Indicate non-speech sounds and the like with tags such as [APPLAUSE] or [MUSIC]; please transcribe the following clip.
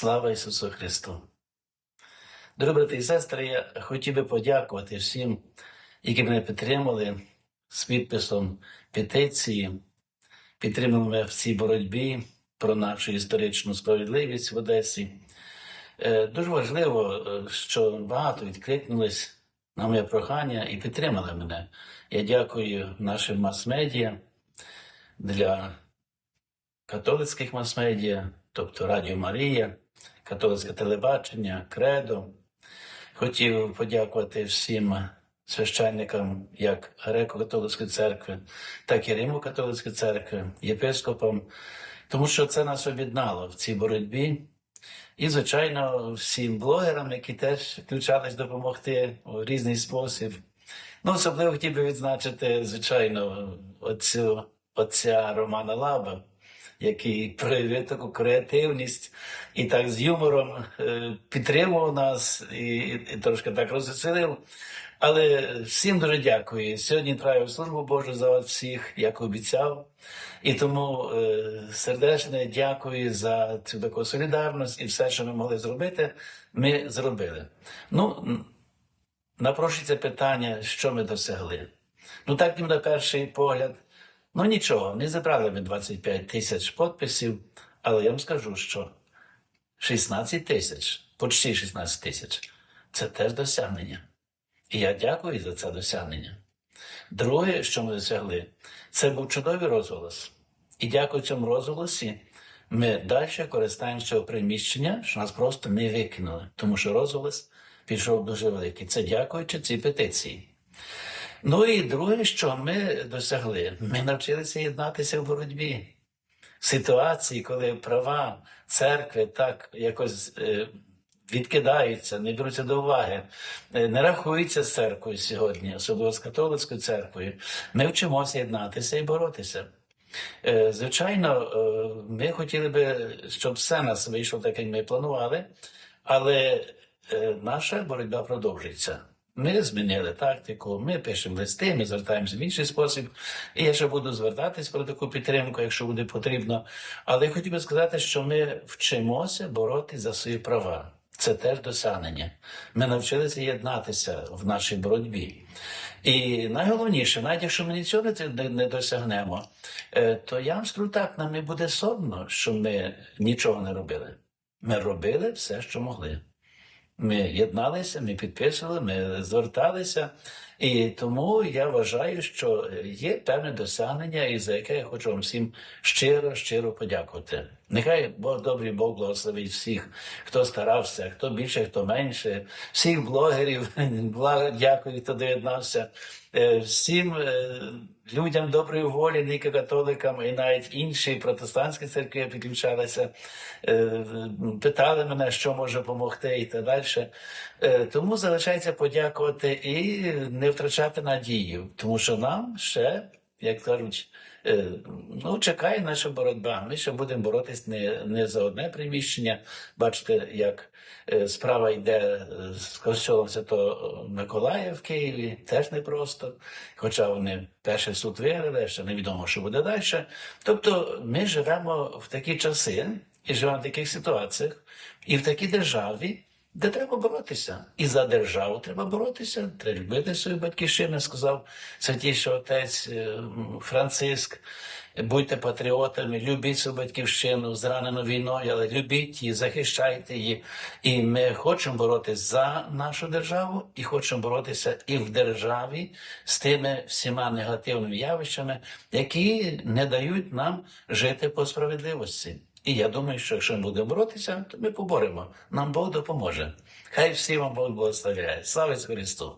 Слава Ісусу Христу! Дорогі брати і сестри, я хотів би подякувати всім, які мене підтримали з підписом петиції, підтримали мене в цій боротьбі про нашу історичну справедливість в Одесі. Е, Дуже важливо, е, що багато відкликнулись на моє прохання і підтримали мене. Я дякую нашим мас-медіа для католицьких мас-медіа, тобто Радіо Марія, католицьке телебачення, Кредо. Хотів подякувати всім священникам як Греко-католицької церкви, так і Римо-католицької церкви, єпископам, тому що це нас об'єднало в цій боротьбі. І, звичайно, всім блогерам, які теж включались допомогти у різний спосіб. Ну, особливо хотів би відзначити, звичайно, оцю, отця Романа Лаба, який проявив таку креативність і так з юмором е, підтримував нас і, і трошки так розвеселив. Але всім дуже дякую. Сьогодні траю службу Божу за вас всіх, як обіцяв. І тому е, сердечне дякую за цю таку солідарність і все, що ми могли зробити, ми зробили. Ну, напрошується питання, що ми досягли. Ну, так ніби на перший погляд. Ну нічого, не забрали ми 25 тисяч підписів, але я вам скажу, що 16 тисяч, почти 16 тисяч це теж досягнення. І я дякую за це досягнення. Друге, що ми досягли, це був чудовий розголос. І дякую цьому розголосі ми далі користаємося цього приміщення, що нас просто не викинули, тому що розголос пішов дуже великий. Це дякуючи цій петиції. Ну і друге, що ми досягли, ми навчилися єднатися в боротьбі. В ситуації, коли права церкви так якось е, відкидаються, не беруться до уваги, е, не рахуються з церквою сьогодні, особливо з католицькою церквою, ми вчимося єднатися і боротися. Е, Звичайно, ми хотіли би, щоб все нас вийшло так, як ми планували, але наша боротьба продовжується. Ми змінили тактику, ми пишемо листи, ми звертаємося в інший спосіб. І я ще буду звертатись про таку підтримку, якщо буде потрібно. Але я хотів би сказати, що ми вчимося боротися за свої права. Це теж досягнення. Ми навчилися єднатися в нашій боротьбі. І найголовніше, навіть якщо ми нічого не- не, не досягнемо, е, то я вам скажу так, нам не буде соромно, що ми нічого не робили. Ми робили все, що могли. Ми єдналися, ми підписували, ми зверталися. І тому я вважаю, що є певне досягнення, і за яке я хочу вам всім щиро, щиро подякувати. Нехай Бог добрий Бог благословить всіх, хто старався, хто більше, хто менше, всіх блогерів, [LAUGHS] дякую, хто доєднався, Е, всім е, людям доброї волі, не католикам, і навіть інші протестантські церкви підключалися, е, питали мене, що може допомогти, і так далі. Тому залишається подякувати і не втрачати надію, тому що нам ще, як кажуть, е, ну, чекає наша боротьба. Ми ще будемо боротись не, не за одне приміщення. Бачите, як е, справа йде е, з костьолом Святого Миколая в Києві, теж непросто. Хоча вони перший суд виграли, ще невідомо, що буде далі. Тобто ми живемо в такі часи і живемо в таких ситуаціях, і в такій державі, де треба боротися. І за державу треба боротися, треба любити свою батьківщину, сказав святіший отець е, Франциск. Будьте патріотами, любіть свою батьківщину, зранену війною, але любіть її, захищайте її. І ми хочемо боротися за нашу державу, і хочемо боротися і в державі з тими всіма негативними явищами, які не дають нам жити по справедливості. І я думаю, що якщо ми будемо боротися, то ми поборемо. Нам Бог допоможе. Хай всім вам Бог благословляє. Слава Христу!